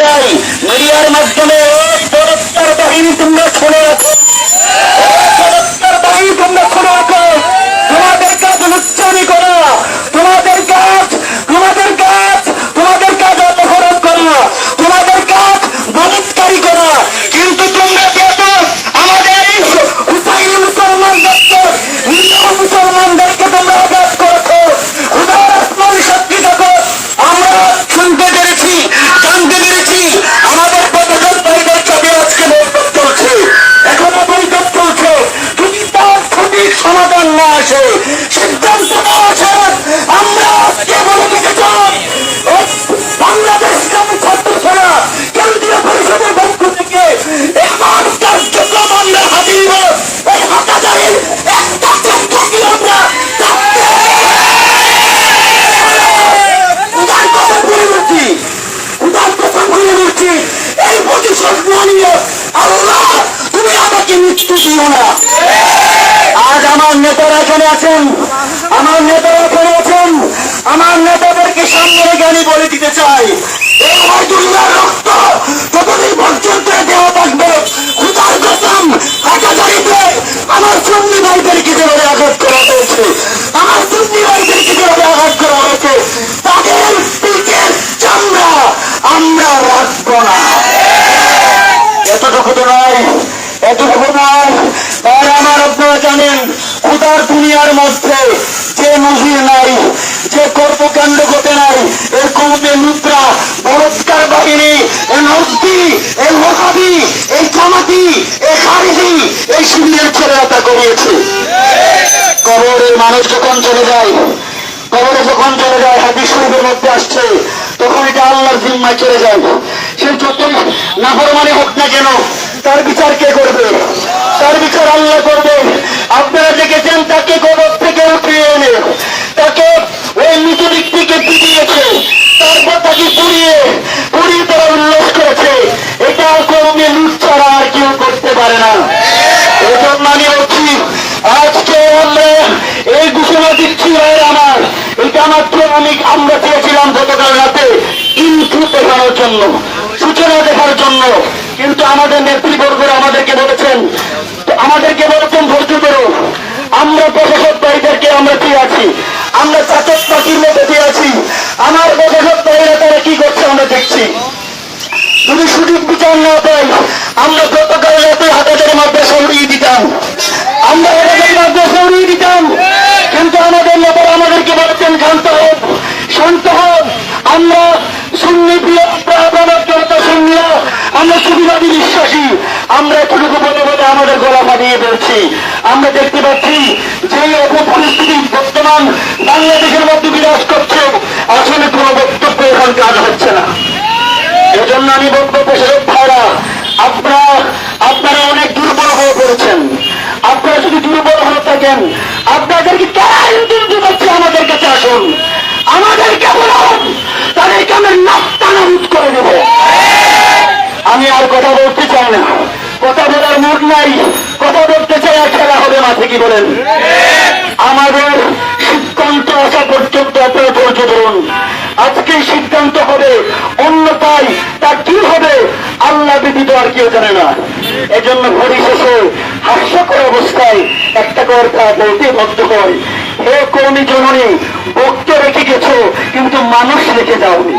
চাই মিডিয়ার মাধ্যমে পরস্পর বাহিনী তোমরা শুনে সঠিক না আসে সিদ্ধান্ত না আসে আমরা আজকে বলে দিতে চাই বাংলাদেশ ইসলামী ছাত্র সেনা কেন্দ্রীয় পরিষদের পক্ষ থেকে এমন কার্যক্রম আমরা হাতে নিব এই হাতাজারির একটা চেষ্টাকে আমরা উদার কথা বলে বলছি, উদার কথা বলে বলছি, এই প্রতিশোধ না নিয়ে আল্লাহ, তুমি আমাকে মৃত্যু দিও না। আজ আমার নেতারা এখানে আছেন। আমার নেতারা এখানে আছেন। আমার নেতাদেরকে সামনে রেখে আমি বলে দিতে চাই। আমার সুন্নি ভাইদেরকে যেভাবে আঘাত করা হয়েছে খুদার মধ্যে যে নজির নাই, যে কর্মকাণ্ড ঘটে নাই, এর কমে মুদ্রা, বরৎকার বাহিনী, এ নজদি এ ওহাবি এই জামাতি, এ খারিজি এই শিবিরের ছেলেরা করিয়েছে কবরের মানুষ যখন চলে যায়, কবরে যখন চলে যায়, হাদিস শরীফের মধ্যে আসছে, তখন এটা আল্লাহর জিম্মায় চলে যায়। সে যতই নাফরমানি হোক না কেন, তার বিচার কে করবে? তার বিচার আল্লাহ করবে। আপনারা দেখেছেন তাকে কবর থেকে উঠিয়ে এনে, তাকে ওই মৃত ব্যক্তিকে পিটিয়েছে, তারপর তাকে পুড়িয়ে পুড়িয়ে তারা উল্লেখ করেছে। এটা কোনো লুট ছাড়া আর কেউ করতে পারে না। এজন্য আমি বলছি, আজকে আমরা এই ঘোষণা দিচ্ছি আমার। এটা মাত্র আমি আমরা চেয়েছিলাম গতকাল রাতে, ইনফু দেখানোর জন্য, সূচনা দেখার জন্য। কিন্তু আমাদের নেতৃবর্গরা আমাদেরকে বলেছেন আমাদেরকে বলেছেন, ধৈর্য ধরো। আমরা প্রশাসক ভাইদেরকে আমরা কি আছি। আমরা চাচক পাখির মধ্যে চেয়ে আছি। আমার প্রশাসক ভাইরা তারা কি করছে আমরা দেখছি। যদি সুযোগ বিচার না পাই, আমরা গতকাল রাতে হাজারের মধ্যে সরিয়ে দিতাম। আমরা হাজারের মধ্যে আমরা দেখতে পাচ্ছি যে অপপরিস্থিতি বর্তমান বাংলাদেশের মধ্যে বিরাজ করছে। আসলে কোনো বক্তব্য এখন কাজ হচ্ছে না। এজন্য আমি বলব প্রশাসক ভাইরা, আপনারা আপনারা অনেক দুর্বল হয়ে পড়েছেন। আপনারা যদি দুর্বল হয়ে থাকেন। আপনাদেরকে কারা ইন্টারভিউ করছে আমাদের কাছে আসুন? আমাদেরকে বলুন, তাদেরকে আমরা নাস্তা নাবুদ করে দেব। আমি আর কথা বলতে চাই না। কথা বলার মুড নাই। কথা বলতে চাই খেলা হবে মাঠে কি বলেন? আমাদের সিদ্ধান্ত আসা পর্যন্ত আপনারা ধৈর্য ধরুন। আজকে সিদ্ধান্ত হবে অন্য অন্যতায় তা কি হবে, আল্লাহ ব্যতীত আর কেউ জানে না। এজন্য ঘড়ি শেষে হাস্যকর অবস্থায় একটা কথা বলতে বদ্ধ হয় হে কর্মী জননী, বক্ত রেখে গেছো, কিন্তু মানুষ রেখে যাওনি।